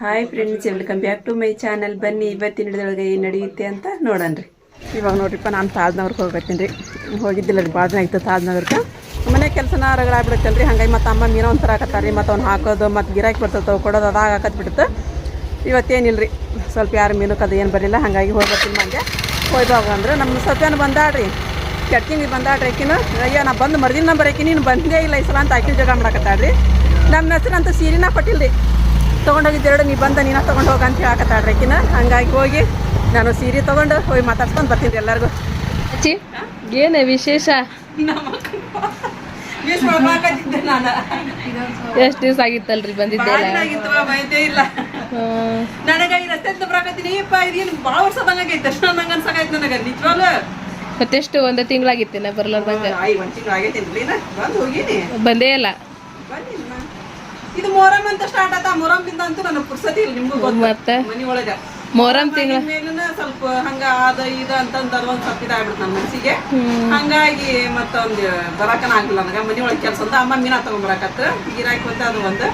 Hi friends welcome back to my channel. ಬನ್ನಿ, ಇವತ್ತಿನ ಹಿಡಿದೊಳಗೆ ಏನು ನಡೆಯುತ್ತೆ ಅಂತ ನೋಡೋಣ್ರಿ. ಇವಾಗ ನೋಡ್ರಿಪ್ಪ, ನಾನು ತಾಜ್ನವ್ರಿಗೆ ಹೋಗ್ಬರ್ತೀನಿ ರೀ. ಹೋಗಿದ್ದಿಲ್ಲ ರೀ ಭಾಳ ದಿನ ಆಯ್ತು ತಾಜ್ನಗರ್ಗೆ ಮನೆ ಕೆಲಸನ ರಗಳಾಗ್ಬಿಡುತ್ತಲ್ಲ ರೀ ಹಂಗಾಗಿ ಮತ್ತು ಅಮ್ಮ ಮೀನೋ ಒಂಥರ ಹಾಕತ್ತಾರೆ ರೀ. ಮತ್ತು ಅವ್ನು ಹಾಕೋದು, ಮತ್ತು ಗಿರಾಕಿ ಬರ್ತವೆ ಕೊಡೋದು ಅದಾಗ ಹಾಕತ್ ಬಿಡುತ್ತೆ ಇವತ್ತೇನಿಲ್ಲ ರೀ ಸ್ವಲ್ಪ ಯಾರು ಮೀನಕ್ಕೆ ಅದು ಏನು ಬರಲಿಲ್ಲ. ಹಾಗಾಗಿ ಹೋಗ್ಬರ್ತೀನಿ ನನಗೆ ಹೋಗ್ಬಾಗ ಅಂದ್ರೆ. ನಮ್ಮ ಸತ್ಯನ ಬಂದಾಡ್ರಿ ಕೆಟ್ಟಿಂಗ್ ಬಂದಾಡ್ರಿ ಆಕಿನ. ಅಯ್ಯ, ನಾ ಬಂದು ಮರ್ದಿನ ನಂಬರ್ ಆಕಿ ನೀನು ಬಂದೇ ಇಲ್ಲ ಈ ಸಲ ಅಂತ ಆಕಿನ ಜಗಳ ಮಾಡಕತ್ತಾಳ್ರಿ. ನಮ್ಮ ಹೆಸರಂತೂ ಸೀರೆನ ಕೊಟ್ಟಿಲ್ಲ ರೀ ತೊಗೊಂಡೋಗಿದ್ದು ಎರಡು ನೀ ಬಂದ ನೀನ ತೊಗೊಂಡು ಹೋಗ ಅಂತ ಹೇಳಕತ್ತಾಡ್ರಿ ಆಕಿನ. ಹಂಗಾಗಿ ಹೋಗಿ ನಾನು ಸೀರೆ ತೊಗೊಂಡು ಹೋಗಿ ಮಾತಾಡ್ಸ್ಕೊಂಡು ಬರ್ತೀನಿ ಎಲ್ಲರಿಗೂ. ಅಚ್ಚಿ ಏನೇ ವಿಶೇಷ? ಎಷ್ಟು ದಿವ್ಸ ಆಗಿತ್ತಲ್ರಿ ಬಂದಿದ್ದೆ ಇಲ್ಲ. ಹ್ಮ್. ನನಗೆ ಈ ರಸ್ತೆ ಅಂತ ಬರಾಕತ್ತೀನಿ. ಅಪ್ಪ ಇದೇನು ಭಾಳ ವರ್ಷ ಆಗೈತೆ. ಅಷ್ಟು ನಂಗೆ ಅನ್ಸಾಕೈತೆ ನನಗೆ ನಿಜವಾಗ್ಲೂ. ಮತ್ತೆಷ್ಟು ಒಂದ್ ತಿಂಗಳಾಗಿತ್ತೇನೆ ಬರ್ಲಾರ್ದಂಗ? ಬಂದು ಇಲ್ಲ. ಇದು ಮೊಹರಂ ಅಂತ ಸ್ಟಾರ್ಟ್ ಆತ ಮೊಹರಂದಿಂದ ಅಂತೂ ನನಗೆ ಪುರ್ಸತಿ ಇಲ್ಲ ನಿಮ್ಗೂ ಗೊತ್ತು. ಮತ್ತೆ? ಮನಿ ಒಳಗ ಮೊಹರಂ ತಿಂಗಳ ಮೇಲಿನ ಸ್ವಲ್ಪ ಹಂಗ ಅದ ಇದು ಅಂತಂದ್ರ ಒಂದ್ ಸ್ವಲ್ಪ ಇದಾಗ್ಬಿಡ್ತು ನನ್ನ ಮನಸ್ಸಿಗೆ ಹಂಗಾಗಿ ಮತ್ತೊಂದು ಬರಾಕನ ಆಗಿಲ್ಲ ನನಗ. ಮನಿ ಒಳಗ್ ಕೆಲಸ ಅಂತ ಅಮ್ಮ ಮೀನಾ ತಗೊಂಡ್ ಬರಾಕತ್ರ ಗಿರಾಕಿ ಅದು ಒಂದು.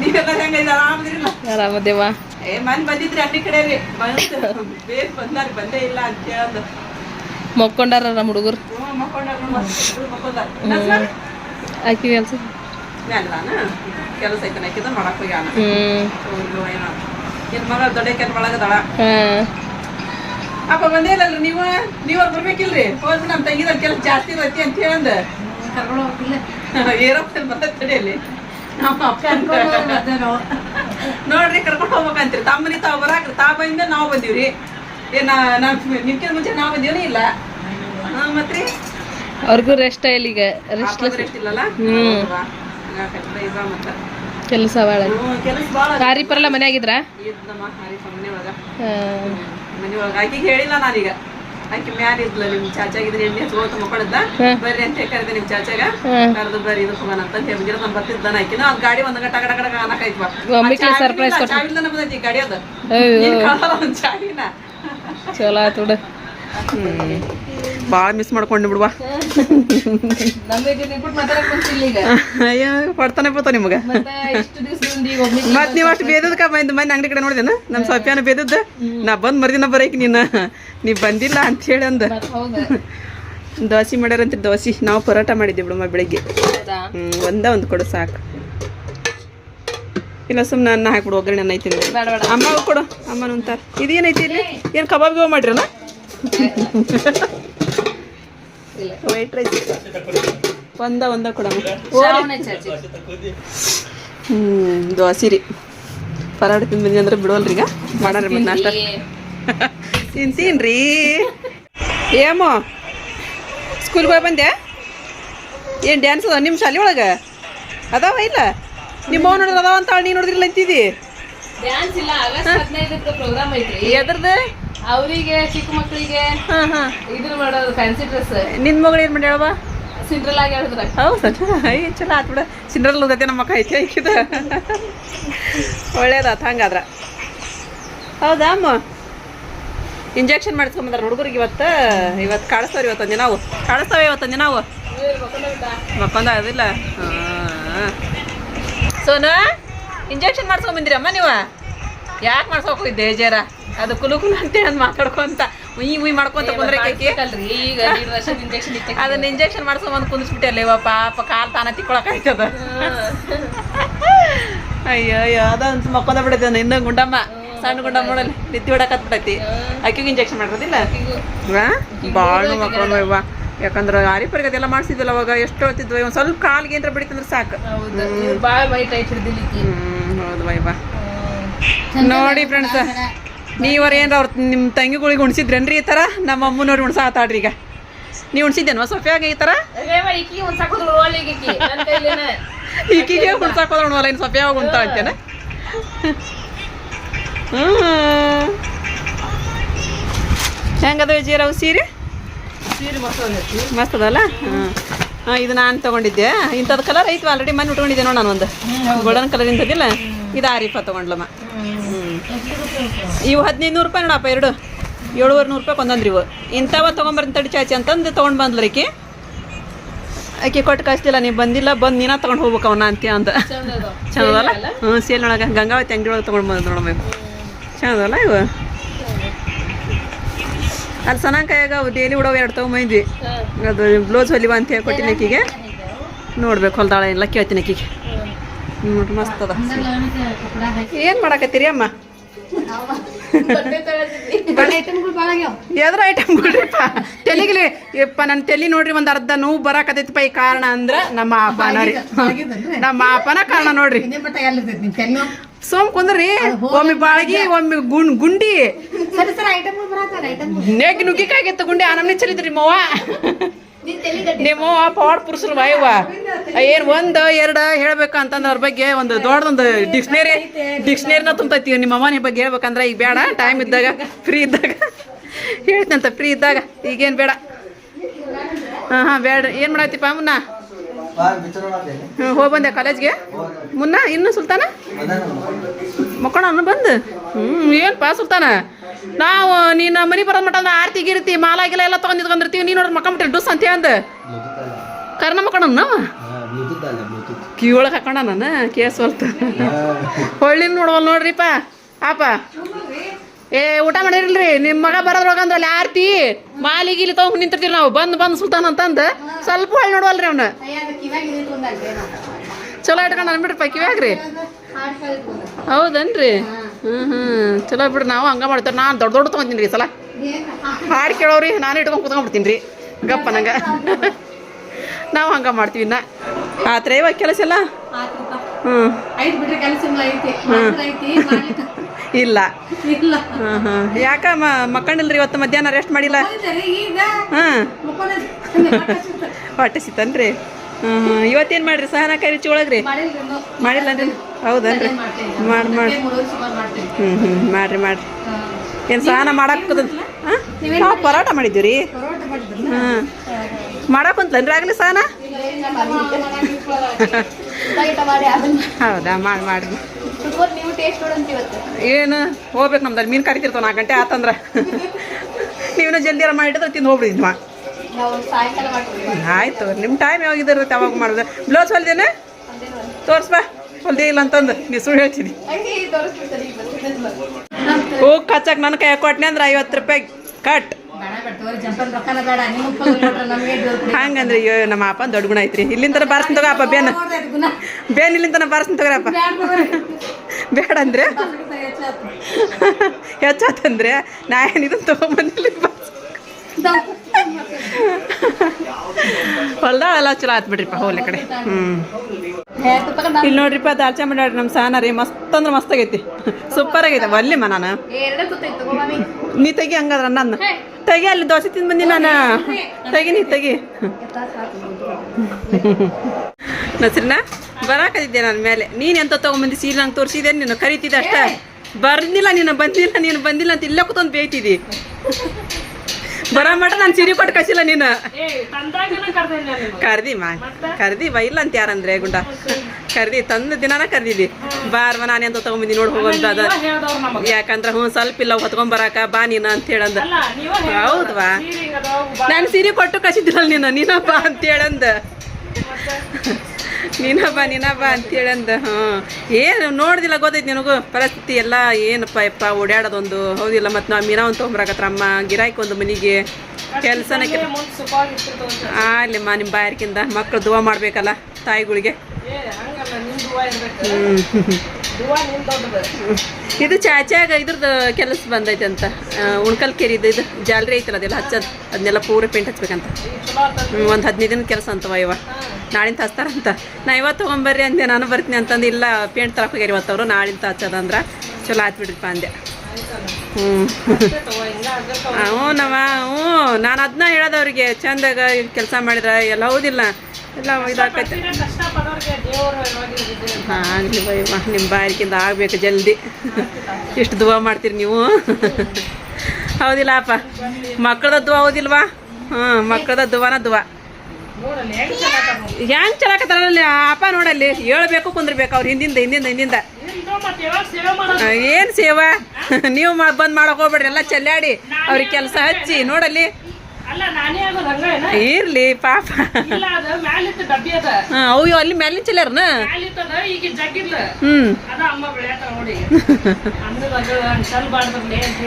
ನೀವೆಲ್ಲ ಹೆಂಗ ಇದು ಆರಾಮದಿರಿಲ್ಲ ಆರಾಮದೇವ. ಏ ಮನ್ ಬಂದಿದ್ರಿ ಅಲ್ಲಿ ಕಡೆ ರೀ ಬಂದು ಬೇಸ್ ಬಂದಾರ ಬಂದೇ ಇಲ್ಲ ಅಂತ ಹೇಳಂದು ಮಕ್ಕೊಂಡಾರ ನಮ್ಮ ಹುಡುಗರು. ಮಕ್ಕೊಂಡಾರ ಮಕ್ಕೊಂಡಾರ. ಆಕಿ ಕೆಲಸ ಮಾಡಕ್ ಹೋಗ್ಯಾನ. ಏನೋ. ಮಗ ದೊಡ್ಡ ಕೆಲ ಒಳಗದಾಳ. ಹಾ ಅಪ್ಪ ಬಂದೇ ನೀವು? ನೀವ್ ಅವ್ರು ಬರ್ಬೇಕಿಲ್ರಿ? ಹೋದ್ರಿ ನಮ್ಮ ತಂಗಿದ ಕೆಲಸ ಜಾಸ್ತಿ ಇರತ್ತಿ ಅಂತ ಹೇಳಂದ. ನಮ್ಮ ಅಪ್ಪ ನೋಡ್ರಿ ಕರ್ಕೊಂಡು ಹೋಗ್ಬೇಕಂತ್ರಿ. ತಮ್ಮನಿ ತಾವ್ ಬರಾಕ್ರಿ. ತಾ ಬಂದ ನಾವ್ ಬಂದಿವ್ರಿ. ಏನ ನಾ ನಾನ್ ನಿಮ್ಕಿಂತ ಮುಂಚೆ ನಾವ್ ಬಂದಿವ್ರಿ ಇಲ್ಲ? ಮತ್ರಿ? ಅವ್ರಿಗೂ ರೆಸ್ಟ್ ಇಲ್ಲ ಈಗ. ರೆಸ್ಟ್ ರೆಸ್ಟ್ ಇಲ್ಲಲ್ಲ? ಹ್ಮ್. ಕೆಲಸ ಭಾಳ ಹ್ಞೂ ಕೆಲಸ ಭಾಳ ಕಾರಿಪರೆಲ್ಲ ಮನೆ ಆಗಿದ್ರ ಇದ್ದಮ್ಮ ಹಾರಿ ಮನೆ ಒಳಗ ಮನೆ ಒಳಗ. ಆಕಿಗೆ ಹೇಳಿಲ್ಲ ನಾನೀಗ. ಆಕಿ ಮ್ಯಾಲ ಇದ್ಲ ನಿಮ್ ಚಾಚಾಗಿದ್ರೆ ಎಣ್ಣೆ ಹಚ್ಕೋತ ಮಕ್ಕಳದ್ದ ಬರ್ರಿ ಅಂತ ಕರೆದೆ ನಿಮ್ ಚಾಚಾಗ. ಕರೆದು ಬರ್ರಿ ಇದು ಹೋಗೋಣ ಅಂತ ನಾನು ಬರ್ತಿದ್ದಾನ ಆಕಿನ. ಅದ್ ಗಾಡಿ ಒಂದ್ ಗಂಟೆ ಕೊಟ್ರು. ಚಾವಿಲ್ಲ ಬಂದೈತಿ ಗಾಡಿ ಅದ. ಒಂದ್ ಚಾವಿನ. ಚಲೋ ಬಿಡು. ಭಾಳ ಮಿಸ್ ಮಾಡ್ಕೊಂಡು ಬಿಡುವ. ಅಯ್ಯೋ ಕೊಡ್ತಾನೆ ಬೋತ ನಿಮಗ. ಮತ್ ನೀವ್ ಅಷ್ಟು ಬೇದದಕ್ಕ ಬಂದು ಮನೆ ಅಂಗಡಿ ಕಡೆ ನೋಡಿದೆನ ನಮ್ ಸಪ್ಯಾನ ಬೇದದ್ದ. ನಾ ಬಂದ್ ಮರ್ದಿನ ಬರೈಕ್ ನೀನ್. ನೀ ಬಂದಿಲ್ಲ ಅಂತ ಹೇಳಿ ಅಂದ ದೋಸೆ ಮಾಡ್ಯಾರಂತ ದೋಸೆ. ನಾವು ಪರೋಟ ಮಾಡಿದ್ವಿ ಬಿಡಮ್ಮ ಬೆಳಿಗ್ಗೆ. ಹ್ಮ್ ಒಂದ ಒಂದು ಕೊಡು ಸಾಕು. ಇಲ್ಲ ಸುಮ್ಮನೆ ಅನ್ನ ಹಾಕ್ಬಿಡು ಒಗ್ಗರಣೆ ಅನ್ನ ಐತಿ ಅಮ್ಮ ಕೊಡು. ಅಮ್ಮನ ಅಂತಾರ. ಇದೇನೈತಿ ಇಲ್ಲಿ? ಏನು ಕಬಾಬ್ ಇಲ್ಲ. ವೈಟ್ ರೈಸ್ ಒಂದ ಒಂದ ಕೊಡ ಹ್ಮ್ ದೋಸೆ ರೀ ಪರಾಟ ತಿಂದು ಬಂದ್ವಿ ಅಂದ್ರೆ ಬಿಡೋಲ್ರಿ ಈಗ. ಮಾಡೋಣ ಮತ್ತೆ ನಾಷ್ಟ. ತಿಂತೀನ್ರಿ. ಏಮೋ ಸ್ಕೂಲ್ಗೆ ಹೋಗಿ ಬಂದೆ ಏನು ಡ್ಯಾನ್ಸ್ ಅದಾವ ನಿಮ್ಮ ಶಾಲೆ ಒಳಗೆ? ಅದಾವ ಇಲ್ಲ? ನಿಮ್ಮ ನೋಡಿದ್ರೆ ಅದಾವ ಅಂತ ನೀನು ನೋಡಿದ್ರಿಲ್ಲ ಅಂತಿದ್ದಿ ಎದ್ರದ್ದು? ಅವರಿಗೆ ಚಿಕ್ಕ ಮಕ್ಕಳಿಗೆ ಹಾಂ ಹಾಂ. ಇದ್ರ ಮಾಡೋದು ಫ್ಯಾನ್ಸಿ ಡ್ರೆಸ್ ನಿನ್ನ ಮಗಳು ಏನು ಮಾಡ್ಯಾಳವ ಸಿಂಡ್ರಲ್ ಆಗಿ ಹೇಳಿದ್ರ. ಹೌದಾ. ಐ ಚಲೋ ಆತ್ ಬಿಡ. ಸಿಂಡ್ರಲ್ ಉದೈತೆ ನಮ್ಮ ಕೈ ಐತಿ ಐಕಿದ ಒಳ್ಳೇದಾತ್ ಹಂಗಾದ್ರ. ಹೌದಾ ಅಮ್ಮ? ಇಂಜೆಕ್ಷನ್ ಮಾಡಿಸ್ಕೊಂಬಂದಾರ ಹುಡುಗರಿಗೆ ಇವತ್ತು? ಇವತ್ತು ಕಾಣಿಸ್ತಾವ್ರಿ ಇವತ್ತೊಂದು ನಾವು ಕಾಣಿಸ್ತಾವೆ ಇವತ್ತೊಂದು ನಾವು ಮಕ್ಕೊಂದ ಅದಿಲ್ಲ ಸೋನು ಇಂಜೆಕ್ಷನ್ ಮಾಡಿಸ್ಕೊಂಬಂದಿರಿ ಅಮ್ಮ ನೀವು? ಯಾಕೆ ಮಾಡ್ಸ್ಕೊಕ್ ಹೋಗಿದ್ದೆ ಜರ? ಅದು ಕುಲು ಕುಲು ಅಂತ ಹೇಳಿ ಮಾತಾಡ್ಕೊಂತ ಉಯ್ ಉಯ್ ಮಾಡ್ಕೊಂತ ಕುಂದ್ರೆ ಕೈಕಿ ಅಲ್ರಿ ಈಗ ಇಂಜೆಕ್ಷನ್ ಮಾಡ್ಸೋ ಅದನ್ನ ಇಂಜೆಕ್ಷನ್ ಮಾಡ್ಸ್ಕೊಂಬಂದು ಕುಂದಿಸ್ಬಿಟ್ಟೆ ಇವ ಪಾಪ ಕಾಲ್ ತಾನ ತಿಕ್ಕೊಳಕ್ ಆಯ್ತದ ಅಯ್ಯೋ ಅಯ್ಯೋ ಅದಂತ ಮಕ್ಕೊಂದ ಬಿಡೈತೆ ಇನ್ನ ಗುಂಡಮ್ಮ ಸಣ್ಣ ಗುಂಡಮ್ಮ ನೋಡಲ್ಲಿ ನಿತ್ತಿ ಹೊಡಕತ್ ಬಿಡೈತಿ. ಅಕ್ಕಿಗೆ ಇಂಜೆಕ್ಷನ್ ಮಾಡಿರೋದಿಲ್ಲ? ಭಾಳ ಇವ ಯಾಕಂದ್ರೆ ಆರಿಪರಿಗೆ ಅದೆಲ್ಲ ಮಾಡಿಸಿದ್ವಲ್ಲ ಅವಾಗ ಎಷ್ಟು ಹೊತ್ತಿದ್ವಿ ಒಂದು ಸ್ವಲ್ಪ ಕಾಲ್ಗೆ ಏನಾರ ಬಿಡಿತಂದ್ರೆ ಸಾಕು. ಬಾಳ ವೈಟ್ ಐತಿ ಹ್ಞೂ ಹೌದು ವೈಬಾ ನೋಡಿ ಫ್ರೆಂಡ್ಸ್ ನೀವರ ಏನ್ರ ಅವ್ರ ನಿಮ್ಮ ತಂಗಿಗಳಿಗೆ ಉಣ್ಸಿದ್ರೇನ್ರಿ ಈ ಥರ ನಮ್ಮ ಅಮ್ಮನವ್ರು ಉಣ್ಸಾತಾಡ್ರಿ ಈಗ. ನೀವು ಉಣ್ಸಿದ್ದೇನವ ಸೊಫಿಯಾಗ ಈ ಥರ ಈಕಿಗೆ ಉಣ್ಸಾಕ ಹೋದ್ರ ಉಣ್ವಲ್ಲ ಇನ್ನು ಸೊಫಿಯಾಗ ಉಣ್ತಾ ಅಂತೇನ ಹ್ಞೂ ಹೆಂಗದ ವಿಜಯರಾವ್ ಸೀರೆ? ಮಸ್ತ್ ಅದಲ್ಲ? ಹಾಂ. ಹಾಂ ಇದು ನಾನು ತೊಗೊಂಡಿದ್ದೆ. ಇಂಥದ್ದು ಕಲರ್ ಐತು ಆಲ್ರೆಡಿ ಮನೆ ಉಟ್ಕೊಂಡಿದ್ದೆ ನೋಡಿ ನಾನು ಒಂದು. ಗೋಲ್ಡನ್ ಕಲರ್ ಇಂಥದ್ದಿಲ್ಲ? ಇದು ಆರಿಫ ತೊಗೊಂಡ್ಲಮ್ಮ. ಇವು ಹದಿನೈದು ನೂರು ರೂಪಾಯಿ ನೋಡಪ್ಪ ಎರಡು. ಏಳುವರೆ ನೂರು ರೂಪಾಯಿ ಒಂದೊಂದ್ರಿ ಇವು. ಇಂಥವ ತೊಗೊಂಬರ್ತೀನಿ ತಡಿ ಚಾಚಿ ಅಂತಂದು ತೊಗೊಂಡು ಬಂದ್ಲರಿಕಿ ಆಕೆ ಕೊಟ್ಟು ಕಳಿಸ್ತಿಲ್ಲ ನೀವು ಬಂದಿಲ್ಲ ಬಂದು ನೀನ ತೊಗೊಂಡು ಹೋಗ್ಬೇಕು ಅವನ ಅಂತ ಅಂದ. ಚಂದ ಹ್ಞೂ ಚಂದಲ್ಲ ನೋಡಕ್ಕೆ ಗಂಗಾವತಿ ಅಂಗಡಿ ಒಳಗೆ ತೊಗೊಂಡು ಬಂದ್ ನೋಡಮ್ಮ ಇವು ಚಂದಲ್ಲ ಇವು? ಅಲ್ಲಿ ಸಣ್ಣ ಕೈಯಾಗ ಅವು ಡೈಲಿ ಉಡೋವು ಎರಡು ತೊಗೊಂಬಂದ್ವಿ. ಅದು ಬ್ಲೌಸ್ ಹೊಲಿವ ಅಂತ ಹೇಳಿ ಕೊಟ್ಟಿನ ಆಕಿಗೆ ನೋಡ್ಬೇಕು ಹೊಲ್ದಾಳೆ ಎಲ್ಲ ಕೇಳ್ತೀನಿ ಆಕಿಗೆ ನೋಡ್ರಿ ಮಸ್ತ್ ಅದ. ಏನು ಮಾಡಾಕತ್ತೀರಿ ಅಮ್ಮ. ಎದ್ರ ಐಟಮ್ ಕೊಡ್ರಿಪ್ಪ ತೆಲಿಗಿಲಿ ಯಪ್ಪ ನನ್ನ ತೆಲಿ ನೋಡ್ರಿ ಒಂದು ಅರ್ಧ ನೋವು ಬರಾಕತೈತಿಪ್ಪ ಈ ಕಾರಣ ಅಂದ್ರ ನಮ್ಮ ಅಪ್ಪನ ರೀ. ನಮ್ಮ ಅಪ್ಪನ ಕಾರಣ ನೋಡ್ರಿ. ಸೋಮ್ ಕುಂದ್ರಿ ಒಮ್ಮೆ ಬಾಳಗಿ ಒಮ್ಮೆ ಗುಂಡ್. ನೆಗ್ ನುಗ್ಗಿಕಾಗಿತ್ತು ಗುಂಡಿ ಆ ನಮ್ನಿ ಚಲಿದ್ರಿ ಮವ್ವ. ನಿಮ್ಮ ಪಾಡ್ ಪುರುಷರು ವಾಯುವ ಏನ್ ಒಂದು ಎರಡು ಹೇಳ್ಬೇಕು ಅಂತಂದ್ರೆ ಅವ್ರ ಬಗ್ಗೆ ಒಂದು ದೊಡ್ಡದೊಂದು ಡಿಕ್ಷನರಿ ಡಿಕ್ಷನರಿನ ತುಂಬತೈತಿ. ನಿಮ್ಮ ಅಮ್ಮನ ಬಗ್ಗೆ ಹೇಳ್ಬೇಕಂದ್ರೆ ಈಗ ಬೇಡ ಟೈಮ್ ಇದ್ದಾಗ ಫ್ರೀ ಇದ್ದಾಗ. ಹೇಳ್ತಂತ ಫ್ರೀ ಇದ್ದಾಗ. ಈಗೇನು ಬೇಡ. ಹಾಂ ಹಾಂ ಬೇಡ. ಏನು ಮಾಡತ್ತಿಪ್ಪ ಮುನ್ನ? ಹ್ಞೂ ಹೋಗಿ ಬಂದೆ ಕಾಲೇಜ್ಗೆ ಮುನ್ನ ಇನ್ನು ಸುಲ್ತಾನ? ಮಕ್ಕಳ ಬಂದು? ಹ್ಞೂ ಏನು ಪಾ ಸುಲ್ತಾನ? ನಾವು ನೀನು ಮನೆ ಬರೋದ್ ಮಟ ಆರ್ತಿ ಗಿರ್ತಿ ಮಾಲ ಗಿಲ ಎಲ್ಲ ತೊಗೊಂಡು ಇದ್ಕೊಂಡಿರ್ತೀವಿ ನೀನು ನೋಡ್ರಿ ಮಕ್ಕಂಬಿಟ್ಟಿರಿ ಡುಸ್ ಅಂತ ಅಂದ? ಕರ್ನ ಮಕ್ಕಣ ನಾವು? ಕಿವಿ ಒಳಗೆ ಹಾಕೊಂಡ ನಾನು? ಕೇಸ್ ಹೊಲ್ತ ಹೊಳ್ಳಿನ ನೋಡ್ವಲ್ ನೋಡ್ರಿಪ್ಪ ಆಪ ಏ ಊಟ ಮಾಡಿರಲ್ರಿ? ನಿಮ್ಮ ಮಗ ಬರೋದ್ರೊಳಗೆ ಅಲ್ಲಿ ಆರ್ತಿ ಮಾಲಿಗೆ ಇಲ್ಲಿ ತಗೊಂಡು ನಿಂತಿರ್ತೀವಿ ನಾವು. ಬಂದು ಬಂದು ಸುಲ್ತಾನ ಅಂತಂದು ಸ್ವಲ್ಪ ಹೊಳ್ಳಿ ನೋಡ್ವಲ್ರಿ ಅವ್ನ. ಚಲೋ ಇಟ್ಕೊಂಡು ಅನ್ಬಿಡ್ರಪ್ಪ ಕಿವ್ಯಾಗ್ರಿ? ಹೌದನ್ರಿ? ಹ್ಞೂ ಹ್ಞೂ ಚಲೋ ಬಿಡ್ರಿ ನಾವು ಹಂಗ ಮಾಡ್ತೇವೆ. ನಾನು ದೊಡ್ಡ ದೊಡ್ಡ ತೊಗೊತೀನಿ ರೀ ಸಲ. ಹಾಡು ಕೇಳೋರಿ ನಾನು ಇಟ್ಕೊಂಡು ಕುತ್ಕೊಂಡ್ಬಿಡ್ತೀನಿ ರೀ. ಗಪ್ಪ ನಂಗೆ. ನಾವು ಹಂಗೆ ಮಾಡ್ತೀವಿ ಇನ್ನ. ಆತ್ರ ಇವಾಗ ಕೆಲಸ ಎಲ್ಲ ಹ್ಞೂ ಇಲ್ಲ ಹಾಂ ಹ್ಞೂ ಯಾಕ ಮಕ್ಕಂಡಿಲ್ರಿ ಇವತ್ತು ಮಧ್ಯಾಹ್ನ ರೆಸ್ಟ್ ಮಾಡಿಲ್ಲ? ಹಾಂ ಹೊಟ್ಟೆ ಸಿತ್ತನ್ರಿ ಇವತ್ತೇನು ಮಾಡ್ರಿ? ಸಹನ ಕೈ ರುಚಿ ಒಳಗ್ರಿ ಇನ್ನು. ಮಾಡಿಲ್ಲನ್ರಿ? ಹೌದನ್ರಿ? ಮಾಡಿ ಮಾಡಿ. ಹ್ಞೂ ಹ್ಞೂ ಮಾಡ್ರಿ ಮಾಡ್ರಿ. ಏನು ಸಹನ ಮಾಡಕ್ಕೆ ನಾವು ಪರೋಟ ಮಾಡಿದ್ದೀವಿ ರೀ? ಹಾಂ. ಮಾಡಕ್ಕೆ ಕುಂತ್ಲನ್ರಿ ಆಗಲಿ ಅದನ್ನ ಹೌದಾ? ಮಾಡಿ ಮಾಡಿ. ಸ್ವಲ್ಪ ನೀವು ಟೇಸ್ಟ್ ನೋಡಂತ ಇವತ್ತು. ಏನು? ಹೋಗ್ಬೇಕು ನಮ್ದಲ್ಲಿ. ಮೀನು ಕರಿತಿರ್ತಾವ ನಾಲ್ಕು ಗಂಟೆ ಆತಂದ್ರೆ. ನೀವನ್ನ ಜಲ್ದಿರ ಮಾಡಿದ್ರೆ ತಿಂದು ಹೋಗ್ಬಿಡಿದ್ವಿ ಆಯ್ತು ನಿಮ್ಮ ಟೈಮ್ ಯಾವಾಗ ಇದಿರುತ್ತೆ ಅವಾಗ ಮಾಡಿದೆ? ಬ್ಲೌಸ್ ಹೊಲ್ದೇನೆ? ತೋರಿಸ್ಬಾ ಹೊಲ್ದೇ. ಇಲ್ಲ ಅಂತಂದು. ನೀ ಸುಳ್ಳು ಹೇಳ್ತೀನಿ ಹೂ ಕಚ್ಚಕ್ ಕಚ್ಚಕ್ಕೆ ನನ್ನ ಕೈ ಕೊಟ್ಟನೆ ಅಂದ್ರೆ ಐವತ್ತು ರೂಪಾಯಿ. ಕಟ್. ಹಂಗಂದ್ರೆ ಅಯ್ಯೋ ನಮ್ಮ ಅಪ್ಪ ದೊಡ್ಡ ಗುಣ ಐತ್ರಿ. ಇಲ್ಲಿಂದ ಬಾರ್ಸ್ತೀನಿ ತಗೋ ಅಪ್ಪ ಬೇನ್. ಬೇನ್ ಇಲ್ಲಿಂದ ಬಾರ್ಸ್ತೀನಿ ತಗೋರಪ್ಪ ಬೇಡ ಅಂದ್ರೆ? ಹೆಚ್ಚಾತಂದ್ರೆ ನಾ ಏನು ಇದನ್ನ ತೊಗೊಂಬಂದಿಲ್ಲ ಹೊಲ್ದಾಳೆಲ್ಲ ಚಲೋ ಆಯ್ತು ಬಿಡ್ರಿಪ್ಪ ಹೋಗ್ಲಿ ಕಡೆ. ಹ್ಞೂ ಇಲ್ಲಿ ನೋಡ್ರಿಪ್ಪ ದಾಲ್ಚಾ ಮಾಡಿ ನಮ್ಮ ಸಾನ ರೀ ಮಸ್ತ್ ಅಂದ್ರೆ ಮಸ್ತ್ ಆಗೈತಿ. ಸೂಪರ್ ಆಗೈತೆ ಒಲ್ಲಿಮ್ಮ ನಾನು. ನೀ ತೆಗಿ ಹಂಗಾದ್ರ ನನ್ನ. ತೆಗಿ ಅಲ್ಲಿ ದೋಸೆ ತಿಂದು ಬಂದಿ ನಾನು. ತೆಗಿ ನೀ ತೆಗಿ. ನಸ್ರಿನ ಬರಾಕದಿದ್ದೆ ನನ್ನ ಮೇಲೆ. ನೀನು ಎಂತ ತೊಗೊಂಬಂದಿ ಸೀರೆ ನಂಗೆ ತೋರಿಸಿದೆ ನೀನು? ಕರಿತಿದ್ದೆ ಅಷ್ಟೇ? ಬರ್ದಿಲ್ಲ ನೀನು ಬಂದಿಲ್ಲ ನೀನು ಬಂದಿಲ್ಲ ಅಂತ ಇಲ್ಲೇ ಕೂತ್ಕೊಂಡು ಬೇಯ್ತಿದ್ದಿ. ಬರೋ ಮಟ ನಾನು ಸೀರೆ ಕೊಟ್ಟು ಕಸಿಲ್ಲ ನೀನು. ಕರ್ದಿ ಮಾ ಕರ್ದಿ ಬಾ ಇಲ್ಲ ಅಂತ ಯಾರಂದ್ರೆ ಗುಂಡ. ಕರ್ದಿ ತಂದ ದಿನಾನ ಕರ್ದಿದ್ವಿ ಬಾರ್ವ ನಾನು ಅಂತ ತಗೊಂಬಂದಿ ನೋಡಿ ಹೋಗುವಂತ ಅದ. ಯಾಕಂದ್ರೆ ಹ್ಞೂ ಸ್ವಲ್ಪ ಇಲ್ಲ ಹೊತ್ಕೊಂಬರಾಕ ಬಾ ನೀನು ಅಂತ ಹೇಳಂದ. ಹೌದ್ವಾ? ನಾನು ಸೀರೆ ಕೊಟ್ಟು ಕಸಿದ್ದಿಲ್ಲ ನೀನು ನೀನಪ್ಪ ಅಂತ ಹೇಳಂದ. ನೀನಪ್ಪ ಬಾ ಅಂತ ಅಂದ ಹ್ಞೂ ಏನು ನೋಡ್ದಿಲ್ಲ ಗೊತ್ತೈತಿ ನಿನಗೂ? ಪರಿಸ್ಥಿತಿ ಎಲ್ಲ ಏನಪ್ಪ ಯಪ್ಪ ಓಡಾಡೋದೊಂದು ಹೌದಿಲ್ಲ ಮತ್ತು ನಾವು ಮೀನಾ ಒಂದು ತೊಗೊಂಬರಾಕತ್ರ ಅಮ್ಮ ಗಿರಾಯ್ಕ ಒಂದು ಮನೆಗೆ. ಕೆಲಸನ ಆಗ್ಲಿಮ್ಮ ನಿಮ್ಮ ಬಾಯಾರ್ಕಿಂದ ಮಕ್ಕಳು ದುವಾ ಮಾಡ್ಬೇಕಲ್ಲ ತಾಯಿಗಳಿಗೆ. ಹ್ಮ್. ಇದು ಚಾಚಾಗ ಇದ್ರದ್ದು ಕೆಲಸ ಬಂದೈತೆ ಅಂತ. ಉಣ್ಕಲ್ ಕೆರಿದು ಇದು ಜಾಲರಿ ಐತಲ್ಲ ಅದೆಲ್ಲ ಹಚ್ಚೋದು. ಅದನ್ನೆಲ್ಲ ಪೂರ ಪೇಂಟ್ ಹಚ್ಬೇಕಂತ. ಒಂದು ಹದಿನೈದು ದಿನದ ಕೆಲಸ ಅಂತವ ಇವ. ನಾಳಿಂದ ಹಚ್ತಾರಂತ. ನಾ ಇವತ್ತು ತೊಗೊಂಬರ್ರಿ ಅಂದೆ, ನಾನು ಬರ್ತೀನಿ ಅಂತಂದು ಇಲ್ಲ ಪೇಂಟ್ ತರಕ್ಕೆ ಹೋಗ್ಯಾರ ಇವತ್ತವರು, ನಾಳಿಂದ ಹಚ್ಚೋದಂದ್ರೆ ಚಲೋ ಆಯ್ತು ಬಿಡ್ರಿಪ್ಪ ಅಂದೆ. ಹ್ಞೂ ಹ್ಞೂ ನಾನು ಅದನ್ನ ಹೇಳೋದವ್ರಿಗೆ ಚಂದಾಗ ಕೆಲಸ ಮಾಡಿದ್ರೆ ಎಲ್ಲ ಹೌದಿಲ್ಲ. ಎಲ್ಲ ಇದಾಕೈತೆ. ಹಾಂ ಆಗಲಿ ಬೈವ ನಿಮ್ಮ ಬಾರಿಕಿಂದ ಆಗಬೇಕು ಜಲ್ದಿ. ಎಷ್ಟು ದುವಾ ಮಾಡ್ತೀರಿ ನೀವು. ಹೌದಿಲ್ಲ ಅಪ್ಪ. ಮಕ್ಕಳದ ದುವಾ ಹೌದಿಲ್ವಾ? ಹ್ಞೂ ಮಕ್ಕಳದ ದುವಾನ ದುವಾ. ಹೆಂಗ್ ಚಲಾಕತ್ತಾರಲ್ಲಿ ಅಪ್ಪ ನೋಡಲ್ಲಿ ಹೇಳ್ಬೇಕು ಕುಂದ್ರಬೇಕು ಅವ್ರು ಹಿಂದಿಂದ ಹಿಂದಿಂದ ಹಿಂದಿಂದ. ಏನು ಸೇವಾ ನೀವು ಬಂದ್ ಮಾಡಕ್ ಹೋಗ್ಬೇಡ್ರಿ ಎಲ್ಲ ಚೆಲ್ಲಾಡಿ. ಅವ್ರಿಗೆ ಕೆಲಸ ಹಚ್ಚಿ ನೋಡಲ್ಲಿ. ಇರ್ಲಿ ಪಾಪ. ಹಾ ಅಲ್ಲಿ ಮ್ಯಾಲಿನ ಚೆಲ್ಲಾರನ? ಹ್ಮ್.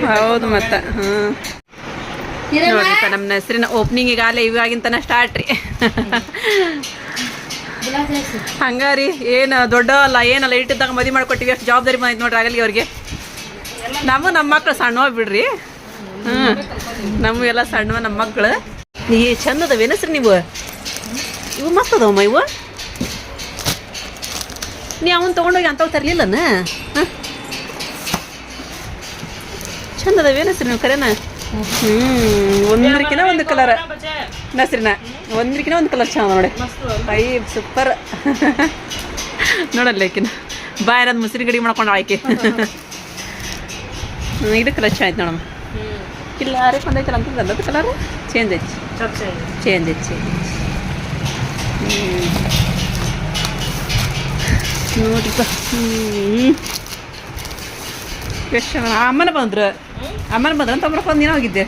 ಹೌದು ಮತ್ತ ಹ್ಮ್. ನೋಡ್ರಿಪ್ಪ ನಮ್ಮ ಹೆಸರಿನ ಓಪನಿಂಗ್ ಈಗಾಗಲೇ ಇವಾಗಿಂತನ ಸ್ಟಾರ್ಟ್ ರೀ. ಹಂಗಾರಿ, ಏನು ದೊಡ್ಡ ಅಲ್ಲ ಏನಲ್ಲ ಇಟ್ಟಿದ್ದಾಗ ಮದುವೆ ಮಾಡ್ಕೊಟ್ಟಿವಿ, ಅಷ್ಟು ಜವಾಬ್ದಾರಿ ಬಂದೈತೆ ನೋಡ್ರಿ ಆಗಲಿ ಅವ್ರಿಗೆ. ನಮ್ಮ ನಮ್ಮ ಮಕ್ಳು ಸಣ್ಣವ ಬಿಡ್ರಿ. ಹ್ಞೂ ನಮ್ಮ ಎಲ್ಲ ಸಣ್ಣವ ನಮ್ಮ ಮಕ್ಕಳು ಈ ಚಂದ ಏನಸ್ರಿ ನೀವು. ಇವು ಮಸ್ತ್ ಅದಾವಮ್ಮ ಇವು? ನೀ ಅವನು ತೊಗೊಂಡೋಗಿ ಅಂಥವು ತರಲಿಲ್ಲನ? ಹಾಂ? ಚಂದ ಅದಾವೇನಸ್ರಿ ನೀವು ಕರೆನ. ಒಂದ್ರಕಿನ ಒಂದು ಕಲರ್ ನಸ್ರಿನ ಒಂದ್ರಕಿನ ಒಂದು ಕಲರ್ ಚಂದ ನೋಡಿ ಐ ಸೂಪರ್ ನೋಡಲ್ಲ ಆಕಿನ ಬಾಯರದ ಮುಸ್ರಿ ಗಡಿ ಮಾಡ್ಕೊಂಡು ಆಯ್ಕೆ ಹ್ಮ್, ಇದು ಕಲರ್ ಚೇಂಜ್ ಆಯ್ತು ನೋಡಮ್ಮ ಇಲ್ಲ ಯಾರೇ ಬಂದೈತಲ್ಲ ಅಂತ ಅದು ಕಲರ್ ಚೇಂಜ್ ಐತಿ ಚೇಂಜ್ ಐತಿ ಚೇಂಜ್ ಐತಿ ಹ್ಞೂ ನೋಡ್ರಿಪ್ಪ ಹ್ಞೂ ಎಷ್ಟು ಅಮ್ಮನ ಬಂದ್ರು ಅಮ್ಮನ ಮದ್ರ ಅಂತ ಬಂದು ದಿನ ಹೋಗಿದ್ದೆ?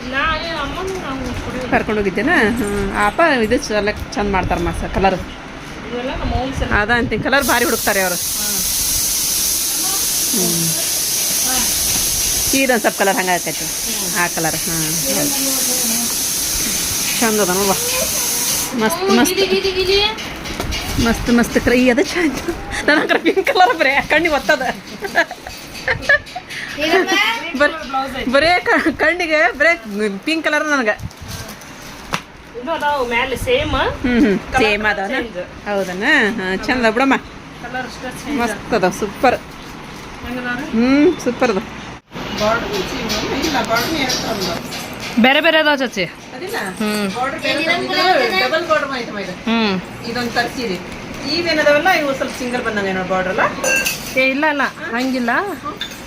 ಕರ್ಕೊಂಡು ಹೋಗಿದ್ದೇನಾ? ಹ್ಞೂ ಅಪ್ಪ ಇದು ಎಲ್ಲ ಚಂದ ಮಾಡ್ತಾರೆ ಮಸ್ತ ಕಲರ್ ಅದ ಅಂತೀನಿ ಕಲರ್ ಭಾರಿ ಹುಡುಕ್ತಾರೆ ಅವರು. ಹ್ಞೂ ಇದೊಂದು ಸ್ವಲ್ಪ ಕಲರ್ ಹಂಗೆ ಆಗ್ತೈತೆ ಆ ಕಲರ್ ಹಾಂ ಚಂದ ಅದ ನೋಡುವ ಮಸ್ತ್ ಮಸ್ತ್. ಮಸ್ತ್ ಮಸ್ತ್. ಕ್ರೈ ಅದ ಚಂದ. ನನ್ನ ಪಿಂಕ್ ಕಲರ್ ಬರೇ ಕಣ್ಣಿಗೆ ಒತ್ತದ. ಬರೀ ಕಣ್ಣಿಗೆ ಬರೇ ಪಿಂಕ್ ಕಲರ್ ನನಗೆ. ಅದಾವ ಸೇಮ್ ಹ್ಞೂ ಹ್ಞೂ ಸೇಮ್ change. ಹೌದನ? ಹಾಂ ಚಂದ ಬಿಡಮ್ಮ. ಮಸ್ತ್ ಅದ ಸೂಪರ್ ಹ್ಞೂ ಸೂಪರ್ ಅದ ಬೇರೆ ಬೇರೆ ಅದಾವ ಚಚ್ಚಿ ಹ್ಮ್. ಇದೊಂದು ತರ್ಸಿರಿ. ಇವೇನದಾವಲ್ಲ ಇವು ಸ್ವಲ್ಪ ಸಿಂಗಲ್ ಬಂದಂಗೆ ನೋಡಿ ಬಾರ್ಡರ್ ಅಲ್ಲ ಏ ಇಲ್ಲ ಇಲ್ಲ. ಹಂಗಿಲ್ಲ.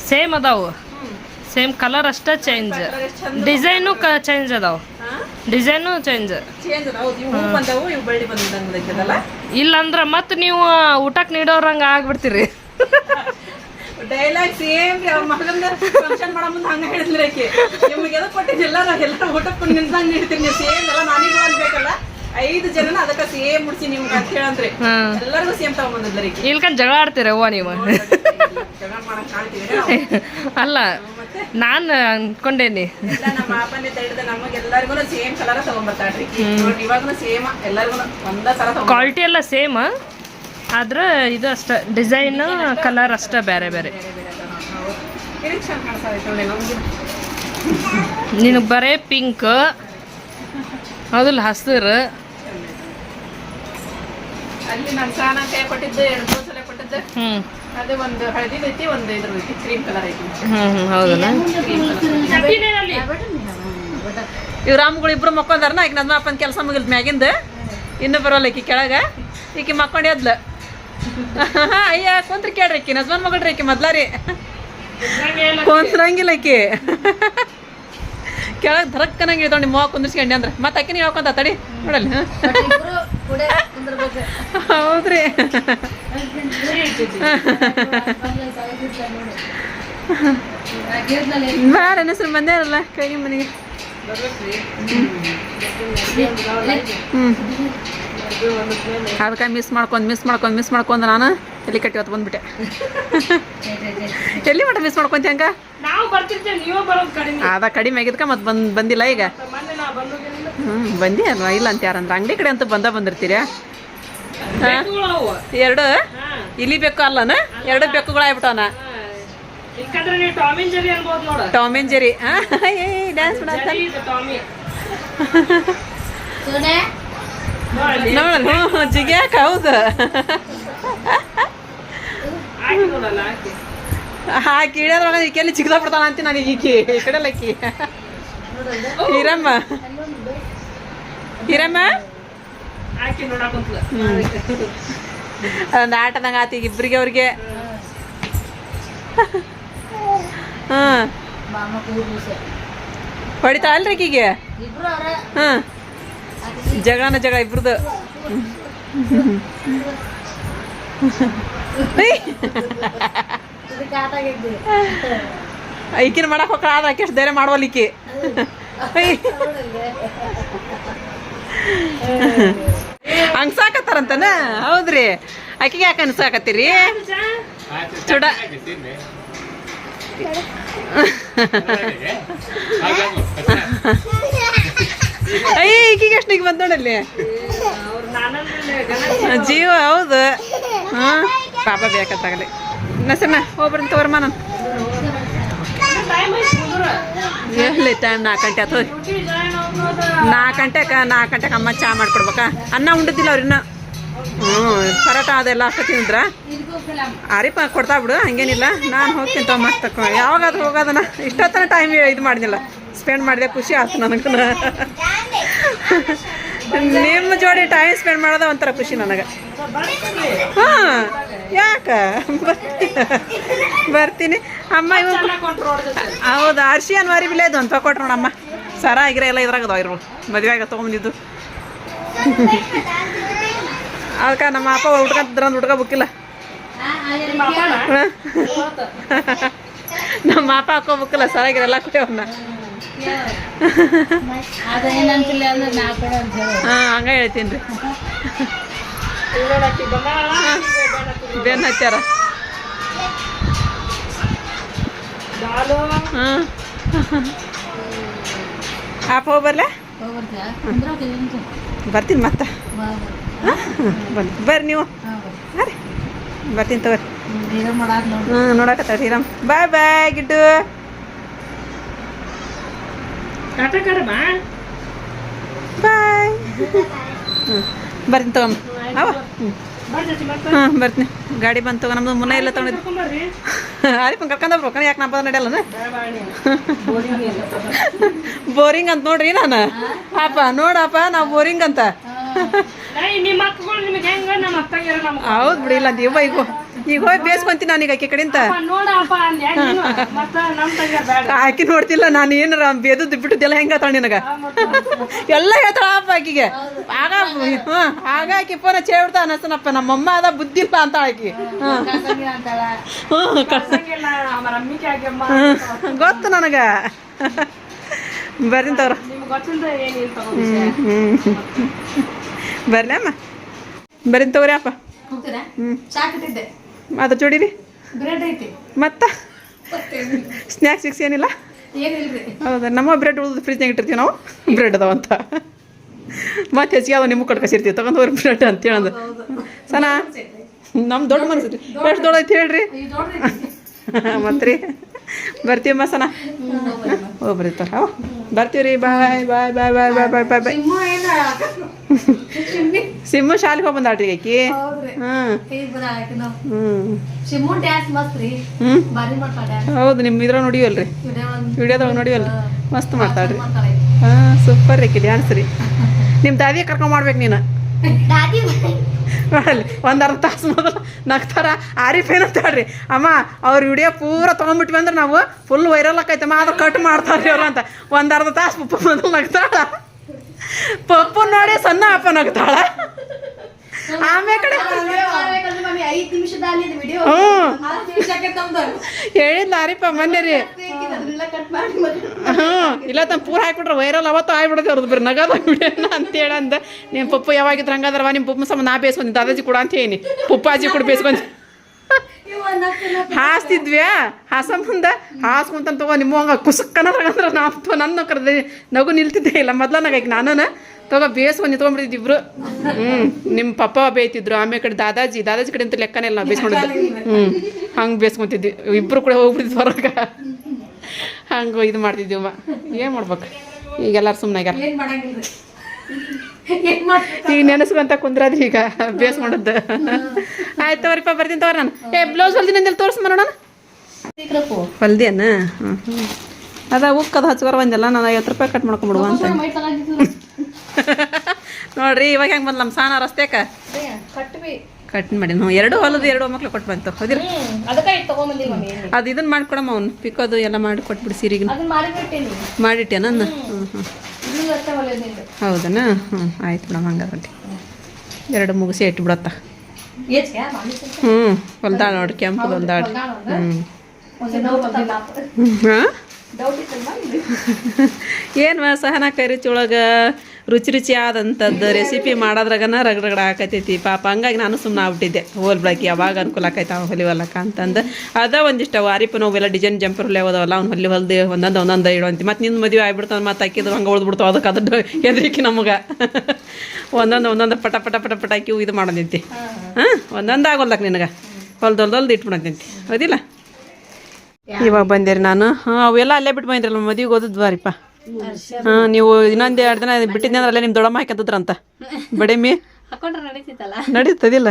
ಸೇಮ್ ಅದಾವು. ಸೇಮ್ ಕಲರ್ ಅಷ್ಟೇ ಚೇಂಜ್ ಡಿಸೈನು ಚೇಂಜ್ ಅದಾವ. ಡಿಸೈನು ಚೇಂಜ್ ಇಲ್ಲಂದ್ರ ಮತ್ತೆ ನೀವು ಊಟಕ್ಕೆ ನೀಡೋರಂಗ ಆಗ್ಬಿಡ್ತೀರಿ. ಡೈಲಾಗ್ ಸೇಮ್ ಮಗಂದ ಫಂಕ್ಷನ್ ಮಾಡೋ ಮುಂದೆ ಹಂಗ ಹೇಳಿದ್ರಿ ಆಕೆ. ನಿಮ್ಗೆ ಎದಕ್ ಕೊಟ್ಟಿದ್ದಿಲ್ಲ ನಾ ಎಲ್ಲ ಊಟಕ್ಕೆ ನಿಂತಂಗೆ ನೀಡ್ತೀನಿ ಸೇಮ್ ಎಲ್ಲ ನಾನು ಅನ್ಬೇಕಲ್ಲ? ಐದು ಜನನ ಅದಕ್ಕೆ ಸೇಮ್ ಮುಡ್ಸಿ ನಿಮ್ಗೆ ಅಂತ ಹೇಳಂದ್ರೆ ಎಲ್ಲರಿಗೂ ಸೇಮ್ ಇಲ್ಕಂಡ್ ಜಗಳ ಆಡ್ತೀರ ಓ ನೀವು? ಅಲ್ಲ ನಾನು ಅನ್ಕೊಂಡೇನಿ. ಎಲ್ಲ ನಮ್ಮ ಅಪ್ಪನಿಂದ ಹಿಡಿದು ನಮಗೆಲ್ಲರಿಗೂ ಸೇಮ್ ಕಲರ್ ತಗೊಂಬರ್ತಾಳ್ರಿ. ನೋಡ್ರಿ ಇವಾಗನು ಸೇಮ್ ಎಲ್ಲರಿಗೂ ಒಂದ ಸಲ ತಗೊಂಡ್ ಕ್ವಾಲಿಟಿ ಎಲ್ಲ ಸೇಮ್ ಆದ್ರೆ ಇದು ಅಷ್ಟ ಡಿಸೈನ್ ಕಲರ್ ಅಷ್ಟ? ಬೇರೆ ಬೇರೆ. ನಿನಗೆ ಬರೇ ಪಿಂಕ್ ಹೌದಿಲ್ಲ ಹಸಿರು. ಅಲ್ಲಿ ನಾನು ಕೊಟ್ಟಿದ್ದೆ ಎರಡು ಮೂರು ಸಲ ಕೊಟ್ಟಿದ್ದೆ. ಹ್ಮ್. ಅದೇ ಒಂದು ಹಳದಿ ಐತಿ ಒಂದು ಇದ್ರ ಐತಿ ಕ್ರೀಮ್ ಕಲರ್ ಐತಿ. ಹ್ಮ್ ಹ್ಮ್ ಹೌದಲ್ಲ ಇವ್ ರಾಮ್ಗಳು ಇಬ್ರು ಮಕ್ಕೊಂದಾರನ ಈಗ ನನ್ನ ಅಪ್ಪನ ಕೆಲಸ ಮುಗಿಲ್ ಮ್ಯಾಗಿಂದ. ಇನ್ನು ಬರೋಲ್ಲ ಈಕಿ ಕೆಳಗ. ಈಕಿ ಮಕ್ಕೊಂಡು ಎದ್ಲ ಅಯ್ಯ ಕುಂತ್ರಿ ಕೇಳ್ರಿ ಈಕಿ ನಜ್ಮನ್ ಮಗಳ್ರಿ ಈಕಿ ಮೊದ್ಲಾರಿ ಕುಂತ್ರಂಗಿಲ್ಲ ಈಕಿ. ಕೆಳಗೆ ಧರಕ್ಕನಂಗೆ ಇಳ್ದವ್ ನಿಮ್ಮ ಮಗ ಕುಂದಿಸ್ಕೊಂಡೆ ಅಂದ್ರೆ. ಮತ್ತೆ ಅಕ್ಕಿನ ಹೇಳ್ಕೊಂತ ತಡಿ ನೋಡಲ್ಲ. ಹೌದ್ರಿ. ಬಾರ ಹೆಸರು ಬಂದೇರಲ್ಲ ಕೈ ಮನೆಗೆ. ಹ್ಞೂ ಅದಕ್ಕೆ ಮಿಸ್ ಮಾಡ್ಕೊಂಡು ಮಿಸ್ ಮಾಡ್ಕೊಂಡು ಮಿಸ್ ಮಾಡ್ಕೊಂಡು ನಾನು ಎಲ್ಲಿ ಕಟ್ಟಿ ಹೊತ್ತು ಬಂದ್ಬಿಟ್ಟೆ. ಎಲ್ಲಿ ಮಟ್ಟ ಮಿಸ್ ಮಾಡ್ಕೊಂತ ಹಂಗ? ಅದ ಕಡಿಮೆ. ಆಗಿದ್ಕ ಮತ್ತೆ ಬಂದ್ ಬಂದಿಲ್ಲ ಈಗ. ಹ್ಞೂ ಬಂದಿ ಅಲ್ವಾ ಇಲ್ಲ ಅಂತ ಯಾರಂದ್ರೆ? ಅಂಗಡಿ ಕಡೆ ಅಂತ ಬಂದ ಬಂದಿರ್ತೀರಾ? ಹಾಂ? ಎರಡು? ಇಲ್ಲಿ ಬೆಕ್ಕು ಅಲ್ಲನ? ಎರಡು ಬೆಕ್ಕುಗಳಾಗ್ಬಿಟ್ಟವನ? Tom and Jerry. ಹಾಂ? ಏ ಡ್ಯಾನ್ಸ್ ಮಾಡತ್ತ ನೋಡಲ್ಲ ಹ್ಞೂ ಜಿಗ್ಯಾಕ, ಹೌದು. ಹಾಕಿ ನೋಡಲ್ಲ ಹಾಕಿ ಹಾಕಿ ಇಳಿಯೋದ್ರೊಳಗೆ ಈಕೆ ಎಲ್ಲಿ ಚಿಕ್ಕದ ಬಿಡ್ತಾನ ಅಂತ ನನಗೆ ಈಕಿ. ಈ ಕಡೆ ಲಕ್ಕಿ ಹಿರಮ್ಮ ಇರಮ್ಮ ಅದೊಂದು ಆಟದಂಗೆ ಆತ ಈಗ ಇಬ್ಬರಿಗೆ ಅವ್ರಿಗೆ. ಹಾಂ ಹೊಡಿತಾ ಅಲ್ರಿ ಈಗೀಗೆ ಹಾಂ ಜಗಳನ ಜಗಳ ಇಬ್ರದ್ದು ಈಕಿನ ಮಾಡಕ್ ಹೋಗ್ರ ಆದ್ರೆ ಧೈರ್ಯ ಮಾಡ್ವಲ್ ಈಕಿ. ಅನ್ಸಾಕತ್ತಾರಂತನ ಹೌದ್ರಿ. ಆಕಿಗೆ ಯಾಕೆ ಅನ್ಸಾಕತ್ತೀರಿ ಚೂಡ. ಅಯ್ಯ ಎಷ್ಟು ಈಗ ಬಂದ ನೋಡಲ್ಲಿ ಜೀವ ಹೌದು. ಹಾ ಪಾಪ ಬೇಕತ್ತಾಗಲಿ ನಸಮ್ಮ ಒಬ್ಬರಂತ ತಗೋರಮ್ಮ ಎಲ್ಲಿ ಟೈಮ್ ನಾಲ್ಕು ಗಂಟೆ ಆತು ನಾಲ್ಕು ಗಂಟೆಗೆ ನಾಲ್ಕು ಗಂಟೆಗೆ ಅಮ್ಮ ಚಾ ಮಾಡ್ಕೊಡ್ಬೇಕಾ. ಅನ್ನ ಉಂಡಿದ್ದಿಲ್ಲ ಅವ್ರಿನ್ನ ಹ್ಞೂ ಪರೋಟ ಅದೆಲ್ಲ ಅಷ್ಟು ತಿಂದ್ರ? ಆರಿಪ ಕೊಡ್ತಾ ಬಿಡು, ಹಂಗೇನಿಲ್ಲ. ನಾನು ಹೋಗ್ತೀನಿ ಮತ್ತೆ ತಕೊ. ಯಾವಾಗಾದ್ರೂ ಹೋಗೋದನ್ನ ಇಷ್ಟೊತ್ತನ ಟೈಮ್ ಇದು ಮಾಡಿದಿಲ್ಲ. ಸ್ಪೆಂಡ್ ಮಾಡಿದೆ ಖುಷಿ ಆಯ್ತು ನನಗೆ ನಿಮ್ಮ ಜೋಡಿ ಟೈಮ್ ಸ್ಪೆಂಡ್ ಮಾಡೋದ ಒಂಥರ ಖುಷಿ ನನಗೆ. ಹಾಂ ಯಾಕ? ಬರ್ತೀನಿ. ಅಮ್ಮ ಇವತ್ತು ಹೌದು ಅರ್ಶಿ ಅನ್ವಾರಿ ಬಿಲೇ ಇದು ಅಂತ ಕೊಟ್ರು ನೋಡಮ್ಮ. ಸರ ಆಗಿರ ಎಲ್ಲ ಇದ್ರಾಗ ಅದಾವ ಇರು ಮದುವೆ ಆಗ ತೊಗೊಂಬಂದಿದ್ದು. ಅದಕ್ಕೆ ನಮ್ಮ ಅಪ್ಪ ಹುಡ್ಕಂತಿದ್ರ ಹುಡ್ಕ ಬುಕ್ಕಿಲ್ಲ. ನಮ್ಮ ಅಪ್ಪ ಸರ ಸರಾಗಿರಲ್ಲ ಕೊಟ್ಟೆ ಅದೇನಂತಿಲ್ಲ ಹಾ ಹಂಗ ಹೇಳ್ತೀನಿ ರೀ. ಬೆನ್ ಹಚ್ಚಾರ ಹಾಪ ಹೋಗಲ್ಲ ಬರ್ತೀನಿ ಮತ್ತೆ. ಬರ್ರಿ ನೀವು. ಹಾಂ ರೀ. ಬರ್ತೀನಿ ತಗೋರಿ. ಹ್ಞೂ ನೋಡಾಕತ್ತಾರ ಹೀರಾಮ್ ಬಾಯ್ ಬಾಯ್ ಗಿಡ್ಡು. ಟಾಟಾ ಕಡಮ್ಮ ಬಾಯ್ ಹ್ಞೂ ಬರ್ತೀನಿ ತಗೊಂಬ. ಅವ? ಹಾಂ ಬರ್ತೀನಿ. ಗಾಡಿ ಬಂದು ತಗೋ ನಮ್ದು ಮುನ್ನ ಎಲ್ಲ ತಗೊಂಡಿದ್ದು. ಅಲ್ಲಿ ಪಂಕ ಕರ್ಕೊಂಡು ಕಣ ಯಾಕೆ ನಮ್ಮ ನಡೆಯಲ್ಲ ಬೋರಿಂಗ್ ಅಂತ ನೋಡ್ರಿ ನಾನು. ಅಪ್ಪ ನೋಡಪ್ಪ ನಾವು ಬೋರಿಂಗ್ ಅಂತ. ಹೌದು ಬಿಡಿಲ್ಲ ಅಂತ ಇವ ಈಗ ಈಗ ಹೋಗಿ ಬೇಸ್ಕೊಂತೀನಿ ನಾನೀಗ ಆಕೆ ಕಡೆಯಿಂದ ಆಕೆ ನೋಡ್ತಿಲ್ಲ ನಾನು ಏನಾರ ಬೇದು ಬಿಟ್ಟಿದ್ದೆಲ್ಲ ಹೆಂಗ ನಿನಗ? ಎಲ್ಲ ಹೇಳ್ತಾಳ ಅಪ್ಪ ಆಕಿಗೆ. ಆಗ ಆಗ ಆಕಿ ಫೋನ್ ಚೇಳ್ಬಿಡ್ತಾ ಅನಸ್ತನಪ್ಪ ನಮ್ಮಮ್ಮ ಅದ ಬುದ್ಧಿ ಇಲ್ಲ ಅಂತ ಆಕಿ. ಗೊತ್ತು ನನಗ. ಬರ್ರಿಂತವ್ರ ಬರ್ಲಮ್ಮ ಬರೀನ್ ತಗೋರಿ ಅಪ್ಪ. ಹ್ಞೂ ಅದ್ರ ಜೋಡಿರಿ. ಬ್ರೆಡ್ ಐತಿ. ಮತ್ತ? ಸ್ನ್ಯಾಕ್ಸ್ ಸಿಕ್ಸ್ ಏನಿಲ್ಲ? ಹೌದಾ? ನಮ್ಮ ಬ್ರೆಡ್ ಉಳಿದು ಫ್ರಿಜ್ನಾಗ ಇಟ್ಟಿರ್ತೀವಿ ನಾವು. ಬ್ರೆಡ್ ಅದಾವ ಅಂತ. ಮತ್ತೆ ಹೆಚ್ಚಿಗೆ ಅದಾವ ನಿಮ್ಗೆ ಕಟ್ಕಸಿರ್ತೀವಿ. ತಗೊಂಡು ಹೋಗ್ರಿ ಬ್ರೆಡ್ ಅಂತ ಹೇಳೋದು. ಸನಾ? ನಮ್ಮ ದೊಡ್ಡ ಮನಸ್ಸು ರೀ. ಎಷ್ಟು ದೊಡ್ಡ ಐತಿ ಹೇಳ್ರಿ? ಮತ್ತೆ ರೀ ಬರ್ತೀವಮ್ಮ ಸನ? ಓ ಬರ್ತಾರ. ಬರ್ತೀವಿ ರೀ ಬಾಯ್ ಬಾಯ್ ಬಾಯ್ ಬಾಯ್ ಬಾಯ್ ಬಾಯ್ ಬಾಯ್ ಬಾಯ್. ಸಿಮ್ಮು ಶಾಲೆಗೆ ಹೋಗಿ ಬಂದಾಳ್ರಿ ಆಕಿ ಹೌದು ನಿಮ್ಮ ಇದ್ರ ನೋಡಿವಲ್ರಿ. ವಿಡಿಯೋ ನೋಡಿವಲ್ರಿ? ಮಸ್ತ್ ಮಾಡ್ತಾಳ್ರಿ. ಹಾ ಸೂಪರ್ ರೀ ಡ್ಯಾನ್ಸ್ ರೀ. ನಿಮ್ಮ ದಾದಿಯ ಕರ್ಕೊಂಡ್ ಮಾಡ್ಬೇಕು ನೀನು. ಒಂದು ಅರ್ಧ ತಾಸು ಮೊದಲು ನಗ್ತಾರ. ಆರಿಫ್ ಏನಂತಾಳ್ರಿ ಅಮ್ಮ, ಅವ್ರ ವಿಡಿಯೋ ಪೂರ ತೊಗೊಂಡ್ಬಿಟ್ವಿ ಅಂದ್ರೆ ನಾವು ಫುಲ್ ವೈರಲ್ ಆಕೈತಮ್ಮ ಅದು ಕಟ್ ಮಾಡ್ತಾರ್ರಿ ಅವ್ರು ಅಂತ. ಒಂದು ಅರ್ಧ ತಾಸು ಪಪ್ಪ ಮೊದಲು ನಗ್ತಾಳ. ಪಪ್ಪು ನೋಡಿ ಸಣ್ಣ ಅಪ್ಪ ನಗ್ತಾಳ. ಆಮೇಲೆ ಕಡೆ ಮೊನ್ನೆ ರೀ. ಇಲ್ಲ ತಮ್ಮ ಪೂರ ಹಾಕ್ಬಿಟ್ರೆ ವೈರಲ್ ಅವತ್ತು ಆಗ್ಬಿಡುತ್ತೆ ಅವ್ರದ್ದು ಬರೀ ನಗದ ಬಿಡೋಣ ಅಂತೇಳಿ ಅಂದ. ನಿಮ್ಮ ಪಪ್ಪು ಯಾವಾಗಿದ್ರು ಹಂಗಾದ್ರವ ನಿಮ್ಮ ಪಪ್ಪ ಸಮ ನಾ ಬೇಸ್ಕೊಂಡಿ ದಾದಾಜಿ ಕೂಡ ಅಂತ ಹೇಳಿ. ಪಪ್ಪಾಜಿ ಕೂಡ ಬೇಸ್ಕೊಂಡಿ ಹಾಸ್ತಿದ್ವ್ಯಾ? ಹಾಸ ಮುಂದೆ ಹಾಸ್ಕೊಂತ ತಗೋ ನಿಮ್ಮ ಹಂಗ ಕುಸಕ್ಕನಂದ್ರೆ ನಾ ನನ್ನ ಕರೆದ ನಗು ನಿಲ್ತಿದ್ದೆ ಇಲ್ಲ ಮೊದ್ಲ ನಗೈಕ್ ನಾನು ತಗೋ ಬೇಸ್ಕೊಂಡು ನಿಂತ್ಕೊಂಡ್ಬಿಟ್ಟಿದ್ದು ಇಬ್ರು. ಹ್ಞೂ ನಿಮ್ಮ ಪಪ್ಪ ಬೇಯ್ತಿದ್ರು ಆಮೇಲೆ ಕಡೆ ದಾದಾಜಿ ದಾದಾಜಿ ಕಡೆ ಅಂತ ಲೆಕ್ಕನೇ ಇಲ್ಲ ನಾವು ಬೇಸ್ಕೊಂಡಿದ್ದೆ. ಹ್ಞೂ ಹಂಗೆ ಬೇಸ್ಕೊತಿದ್ವಿ. ಇಬ್ರು ಕೂಡ ಹೋಗ್ಬಿಟ್ಟಿದ್ವಿ ಹೊರಗೆ. ಹಂಗೆ ಇದು ಮಾಡ್ತಿದ್ದೀವಮ್ಮ ಏನು ಮಾಡ್ಬೇಕು? ಈಗೆಲ್ಲರೂ ಸುಮ್ಮನೆ ಆಗ್ಯಾರ. ಏನ್ ಮಾಡಂಗಿಲ್ರಿ? ಏನ್ ಮಾಡ್ಬೇಕು? ಈಗ ನೆನೆಸ್ಕೊಂತ ಕುಂದ್ರದ್ರಿ ಈಗ ಬೇಸ್ಕೊಂಡದ್ದು. ಆಯ್ತು ತಗೋರಿಪ್ಪ ಬರ್ತೀನಿ ತವರ್ ನಾನು. ಏ ಬ್ಲೌಸ್ ಹೊಲ್ದಿನ ತೋರಿಸ್ ಮಾಡೋಣ ನೋಡೋಣ ಹ್ಞೂ ಹ್ಞೂ ಅದ ಉಕ್ಕದ ಹಚ್ಕರ ಬಂದಿಲ್ಲ ನಾನು ಐವತ್ತು ರೂಪಾಯಿ ಕಟ್ ಮಾಡ್ಕೊಂಬಿಡುವ ಅಂತ. ನೋಡ್ರಿ ಇವಾಗ ಹೆಂಗೆ ಬಂದ್ ನಮ್ಮ ಸಾನ ರಸ್ತೆಕ ಕಟ್ ಮಾಡಿ ಹ್ಞೂ ಎರಡು ಹೊಲದು ಎರಡು ಮಕ್ಳು ಕೊಟ್ಟು ಬಂತು. ಮಮ್ಮಿ ಅದು ಇದನ್ನ ಮಾಡ್ಕೊಡಮ್ಮ ಅವ್ನು. ಪಿಕ್ಕೋದು ಎಲ್ಲ ಮಾಡಿ ಕೊಟ್ಬಿಡಿ ಸೀರೆಗೆ ಅದನ್ನ ಮಾರಿ ಬಿಟ್ಟೇನಿ ಮಾಡಿಟ್ಟೆ ನನ್ನ ಹ್ಞೂ ಹ್ಞೂ ಹೌದನಾ? ಹ್ಞೂ ಆಯ್ತು ಬಿಡಮ್ಮ ಹಂಗಾದ್ರೆ ಎರಡು ಮುಗಿಸಿ ಇಟ್ಬಿಡತ್ತ ಹ್ಞೂ ಹೊಲ್ದಾಳ ನೋಡ್ರಿ ಕೆಂಪು ಹೊಲ್ದಾಳ. ಹ್ಞೂ ಹಾಂ? ಏನು ಸಹನ ಕೈ ಒಳಗ ಒಳಗೆ? ರುಚಿ ರುಚಿ ಆದಂಥದ್ದು ರೆಸಿಪಿ ಮಾಡೋದ್ರಾಗನ ರಗಡಗಡ ಹಾಕತೈತಿ ಪಾಪ ಹಂಗಾಗಿ ನಾನು ಸುಮ್ಮನೆ ಆಗ್ಬಿಟ್ಟಿದ್ದೆ. ಹೋಲ್ ಬಿಡಾಕಿ ಯಾವಾಗ ಅನುಕೂಲ ಆಕೈತೆ ಅವ ಹೊಲಕ್ಕ ಅಂತಂದು. ಅದ ಒಂದಿಷ್ಟು ವಾರಿಪ ನೋವೆಲ್ಲ ಡಿಸೈನ್ ಜಂಪರ್ ಹೊಲಿ ಹೋದವಲ್ಲ ಅವ್ನು ಹೊಲಿ ಹೊಲ್ದು ಒಂದೊಂದು ಒಂದೊಂದು ಇಡುವಂತಿ ಮತ್ತು ನಿನ್ನ ಮದುವೆ ಆಗ್ಬಿಡ್ತಾವ ಮತ್ತು ಹಾಕಿದ್ರು ಹಂಗೆ ಉಳ್ದ್ಬಿಡ್ತಾವ ಅದಕ್ಕೆ ಅದ್ರ ಹೆದರಿಕೆ ನಮಗೆ. ಒಂದೊಂದು ಒಂದೊಂದು ಪಟ ಪಟ ಪಟ ಪಟ ಹಾಕಿ ಇದು ಮಾಡೋದೈತಿ. ಹಾಂ ಒಂದೊಂದು ಆಗೋಲ್ದಕ್ಕೆ ನಿನಗೆ. ಹೊಲ್ದು ಹೊಲ್ದು ಹೊಲ್ದು ಇಟ್ಬಿಡಂತೈತಿ. ಹೌದಿಲ್ಲ? ಇವಾಗ ಬಂದಿರಿ ನಾನು. ಹಾಂ ಅವೆಲ್ಲ ಅಲ್ಲೇ ಬಿಟ್ಟು ಬಂದಿರಲ್ಲ ಮದುವೆಗೆ ಓದಿದ್ ಬಾರಿಪ್ಪ ಹಾಂ ನೀವು ಇನ್ನೊಂದ್ ಎರಡು ದಿನ ಬಿಟ್ಟಿದ್ದೆ ಅಂದ್ರೆ ಅಲ್ಲೇ ನಿಮ್ಮ ದೊಡ್ಡಮ್ಮ ಹಾಕಂತದ್ರಂತ ಬಡಿಮಿ. ನಡೀತದಿಲ್ಲ.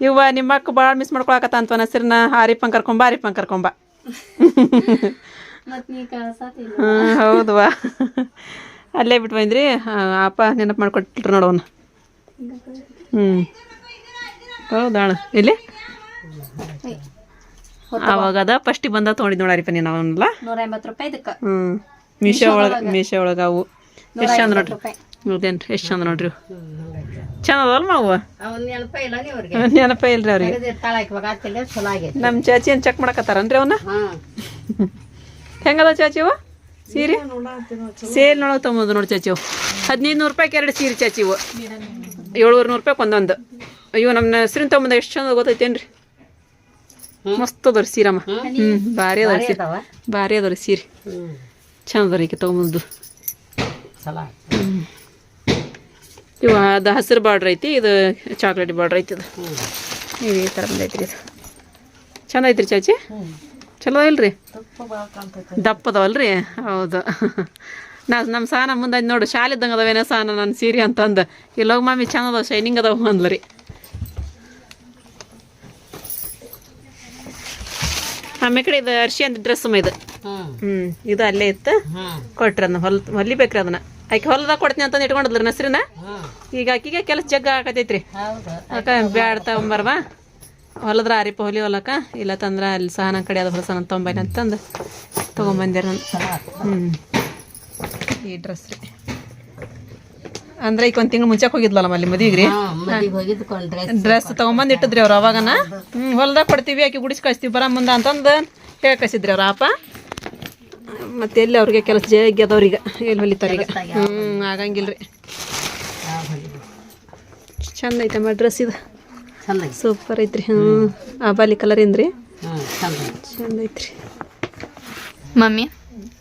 ಇವ ನಿಮ್ಮ ಅಕ್ಕ ಭಾಳ ಮಿಸ್ ಮಾಡ್ಕೊಳಕತ್ತ ಅಂತ ಹೆಸರನ್ನ ಹಾರಿಪಂಗ್ ಕರ್ಕೊಂಬ ಹಾರಿಪಂಗ್ ಕರ್ಕೊಂಬ ಮತ್ ನೀ ಕಳ್ಸಾತಿಲ್ಲ ಹಾಂ ಹೌದವಾ? ಅಲ್ಲೇ ಬಿಟ್ಟು ಬಂದ್ರಿ. ಅಪ್ಪ ನೆನಪು ಮಾಡ್ಕೊಟ್ರು ನೋಡೋಣ ಹ್ಮ್. ಹೌದಾಣ ಇಲ್ಲಿ ಅವಾಗ ಅದ ಫಸ್ಟಿಗೆ ಬಂದ ತೊಗೊಂಡಿದ್ದು ನೋಡಾರಿಪ್ಪ ನೀನು ಅವನಲ್ಲ. ನೂರ ಎಂಬತ್ತು ರೂಪಾಯಿ ಇದಕ್ಕೆ. ಹ್ಞೂ ಮೀಶೋ ಒಳಗೆ ಮೀಶೋ ಒಳಗೆ ಅವು ಎಷ್ಟು ಚಂದ ನೋಡ್ರಿ. ರೂಪಾಯಿ. ಹೌದೇನು ರೀ ಎಷ್ಟು ಚಂದ ನೋಡ್ರಿ. ಚಂದ ಅದಲ್ಲ ಅವು? ಅವನ್ ನೆನಪ ಇಲ್ಲ ನೀ ಅವ್ರಿಗೆ. ಇಲ್ರಿ ನಮ್ಮ ಚಾಚಿ ಏನು ಚೆಕ್ ಮಾಡಕತ್ತಾರನ್ರಿ ಅವನ್ನ ಹಾ. ಹೆಂಗದ ಚಾಚಿ ಅವ? ಸೀರೆ? ಸೇಲ್ ನೋಡಕ್ ತೊಗೊಂಬಂದು ನೋಡಿ ಚಾಚಿ ಅವು. ಹದಿನೈದು ನೂರು ರೂಪಾಯಿಗೆ ಎರಡು ಸೀರೆ ಚಾಚಿ ಇವು. ಏಳುವರೆ ನೂರು ರೂಪಾಯಿ ಒಂದೊಂದು. ಅಯ್ಯೋ ನಮ್ಮ ಹೆಸ್ರಿನ ತೊಗೊಂಬಂದ ಎಷ್ಟು ಚಂದ ಗೊತ್ತೈತೇನ್ರಿ? ಮಸ್ತ್ ಅದ್ರಿ ಸೀರಮ್ಮ. ಹ್ಞೂ ಭಾರಿ ಅದಾವ್ರಿ ಸೀರೆ. ಭಾರಿ ಅದಾವ್ರಿ ಸೀರೆ. ಚಂದ ಅದಾವ್ರಿ ಈಕೆ ತೊಗೊಂಬಂದು ಇವ ಅದು ಹಸಿರು ಬಾರ್ಡ್ರ್ ಐತಿ ಇದು ಚಾಕ್ಲೇಟ್ ಬಾರ್ಡ್ರ್ ಐತಿ ಇದು ನೀವು ಈ ಥರ ಬಂದೈತ್ರಿ ಇದು ಚಂದ ಐತ್ರಿ ಚಾಚಿ ಚಲೋ ಇಲ್ರಿ ತುಪ್ಪ ಭಾಳ ಕಾಣ್ತೈತಿ ದಪ್ಪ ಅದಾವಲ್ರಿ ಹೌದು ನಾ ನಮ್ಮ ಸಾನ ಮುಂದೆ ನೋಡು ಶಾಲೆ ಇದ್ದಂಗೆ ಅದಾವೇನೋ ಸಾನ ನನ್ನ ಸೀರೆ ಅಂತಂದು ಇಲ್ಲೋಗಿ ಮಾಮಿ ಚಂದ ಅದಾವ ಶೈನಿಂಗ್ ಅದಾವ ಅಂದ್ಲರಿ ಆಮೇಲೆ ಕಡೆ ಇದು ಅರ್ಶಿ ಅಂತ ಡ್ರೆಸ್ ಇದು. ಹ್ಮ್, ಇದು ಅಲ್ಲೇ ಇತ್ತು. ಹ್ಮ್ ಕೊಟ್ರಿ ಅದನ್ನ, ಹೊಲ್, ಹೊಲಿಬೇಕ್ರಿ ಅದನ್ನ. ಆಕೆ ಹೊಲ್ದಾಗ ಕೊಡ್ತೀನಿ ಅಂತಂದು ಇಟ್ಕೊಂಡಿದ್ರಿ ನಸ್ರಿನ. ಹ್ಮ್ ಈಗ ಆಕಿಗೆ ಕೆಲಸ ಜಗ್ಗ ಆಕತೈತ್ರಿ ಅಕ್ಕ ಬ್ಯಾಡ ತಗೊಂಬರ್ವ. ಹೊಲದ್ರ ಆರಿಪ ಹೊಲಿ ಹೊಲಕ್ಕ, ಇಲ್ಲ ತಂದ್ರ ಅಲ್ಲಿ ಸಹನ ಕಡೆ ಅದು ಹೊಲಸನ ತೊಂಬೈನ ಅಂತಂದು ತೊಗೊಂಬಂದಿರ ಹ್ಞೂ ಈ ಡ್ರೆಸ್ ರೀ. ಅಂದ್ರೆ ಈಗ ಒಂದ್ ತಿಂಗಳು ಮುಂಚೆಗೆ ಹೋಗಿದ್ಲಲ್ಲ ಅಲ್ಲಿ ಮದುವೆಗೆ ರೀ ಹಾ ಮದಿಗೆ ಹೋಗಿದ್ಕೊಂಡ್ರೆ ಡ್ರೆಸ್ ತಗೊಂಬಂದ್ ಇಟ್ಟಿದ್ರಿ ಅವ್ರು ಅವಾಗನ? ಹ್ಮ್ ಹೊಲ್ದಾಗ ಕೊಡ್ತೀವಿ ಆಕಿ ಗುಡಿಸಿ ಕಳಿಸ್ತೀವಿ ಬರ ಮುಂದ ಅಂತಂದು ಹೇಳಿ ಕಳಿಸಿದ್ರಿ ಅವ್ರ ಅಪ್ಪ? ಮತ್ತೆ ಎಲ್ಲಿ ಅವ್ರಿಗೆ ಕೆಲಸ ಜಗ್ಗಿ ಅದವ್ರೀಗ ಎಲ್ಲಿ ಹೊಲಿತಾರೀಗ ಈಗ? ಹ್ಞೂ ಆಗಂಗಿಲ್ಲ ರೀ ಯಾವ ಹೊಲಿಗೆ? ಚಂದ ಐತಮ್ಮ ಡ್ರೆಸ್ ಇದು. ಸೂಪರ್ ಐತ್ರಿ ಹ್ಮ್. ಆ ಕಲರ್ ಏನ್ರಿ? ರೀ ಹ್ಮ್ ಚಂದ ಐತಿ. ಚಂದ ಐತ್ರಿ. ಮಮ್ಮಿ?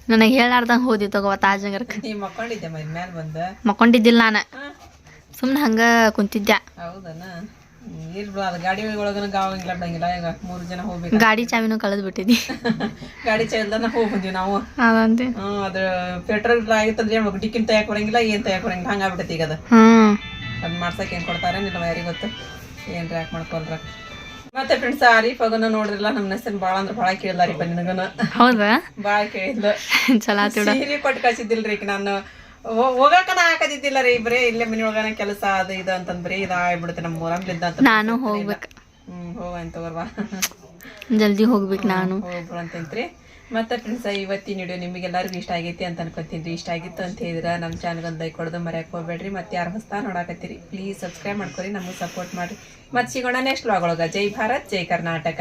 ನನಗೆ ಹೇಳಾರ್ದಂಗೆ ಹೋದಿ ತಗೋ ತಾಜನಗರಕ್ಕೆ ನೀ ಮಕ್ಕೊಂಡಿದ್ದೆ ಮೇಲೆ ಬಂದು? ಮಕ್ಕೊಂಡಿದ್ದಿಲ್ಲ ನಾನು. ಸುಮ್ಮನೆ ಹಂಗೆ ಕುಂತಿದ್ದೆ ಹೌದನ? ಇರ್ಬಿಡು ಅದು ಗಾಡಿ ಒಳಗನ ಗಾವಂಗಿಲ್ಲ ಬಿಡಂಗಿಲ್ಲ ಈಗ ಮೂರು ಜನ ಹೋಗ್ಬೇಕು? ಗಾಡಿ ಚಾವಿನೂ ಕಳೆದು ಬಿಟ್ಟಿದ್ದಿ ಗಾಡಿ ಚಾವಿಲ್ದಾನ ಹೋಗಿ ಬಂದ್ವಿ ನಾವು. ಅದಂತೆ. ಹ್ಞೂ ಅದು ಪೆಟ್ರೋಲ್ ಆಗಿತ್ತಂದ್ರೆ ಹೇಳ್ಬೇಕು ಡಿಕ್ಕಿನ ತೆಗಿಯಕ್ಕೆ ಬರಂಗಿಲ್ಲ ಏನು ತೆಗಿಯಕ್ಕೆ ಬರಂಗಿಲ್ಲ ಹಂಗಾಗ್ಬಿಟ್ಟೈತಿ ಈಗ ಅದು. ಹ್ಞೂ ಅದು ಮಾಡ್ಸಕ್ಕೆ ಏನು ಕೊಡ್ತಾರೆ ನಿಲ್ಲ ಯಾರಿಗೆ ಗೊತ್ತು ಏನು ಯಾಕೆ ಮಾಡ್ಕೊಲ್ರ ಮತ್ತೆ ಫ್ರೆಂಡ್ಸ್ ಆರೀಫ್ ಅದನ್ನ ನೋಡ್ರಿಲ್ಲ ನಮ್ಮ ಹೆಸರು ಬಾಳ ಅಂದ್ರೆ ಭಾಳ ಕೇಳಿದಾರಿಪ್ಪ ನಿನಗನ. ಹೌದಾ? ಬಾಳ ಕೇಳಿದ್ಲು. ಚಲೋ ಆತು ಬಿಡು. ಸೀರೆ ಕೊಟ್ಟು ಕಳ್ಸಿದ್ದಿಲ್ರಿ ಈಗ ನಾನು. ಹೋಗಾಕನ ಹಾಕದಿದ್ದಿಲ್ಲ ರೀ ಬರೀ ಇಲ್ಲೇ ಮನೆ ಒಳಗನ ಕೆಲಸ ಅದು ಇದು ಅಂತಂದ್ ಬರೀ ಇದು ಆಗ್ಬಿಡುತ್ತೆ ನಮ್ಮ ಊರಂಗ್ಲಿದ್ದ ಅಂತ ನಾನು ಹೋಗ್ಬೇಕು. ಹ್ಮ್ ಹೋಗಂತ ತಗೋರ್ವಾ ಜಲ್ದಿ ಹೋಗ್ಬೇಕು ನಾನು. ಹೋಗ್ಬಿಡು ಅಂತಂತ್ರಿ ಮತ್ತೆ ಫ್ರೆಂಡ್ಸ್ ಇವತ್ತಿನ ವಿಡಿಯೋ ನಿಮಗೆಲ್ಲರಿಗೂ ಇಷ್ಟ ಆಗೈತಿ ಅಂತ ಅನ್ಕೊತೀನಿ. ಇಷ್ಟ ಆಗಿತ್ತು ಅಂತ ಹೇಳಿದ್ರೆ ನಮ್ಮ ಚಾನಲ್ ಒಂದು ಲೈಕ್ ಕೊಡೋದು ಮರ್ಯಾಕೆ ಹೋಗ್ಬೇಡ್ರಿ. ಮತ್ತೆ ಯಾರು ಹೊಸ್ತಾ ನೋಡಾಕತ್ತೀರಿ ಪ್ಲೀಸ್ ಸಬ್ಸ್ಕ್ರೈಬ್ ಮಾಡ್ಕೊರಿ, ನಮಗೆ ಸಪೋರ್ಟ್ ಮಾಡಿರಿ. ಮತ್ತೆ ಸಿಗೋಣ ನೆಕ್ಸ್ಟ್ ವ್ಲಾಗ್ ಜೈ ಭಾರತ್, ಜೈ ಕರ್ನಾಟಕ.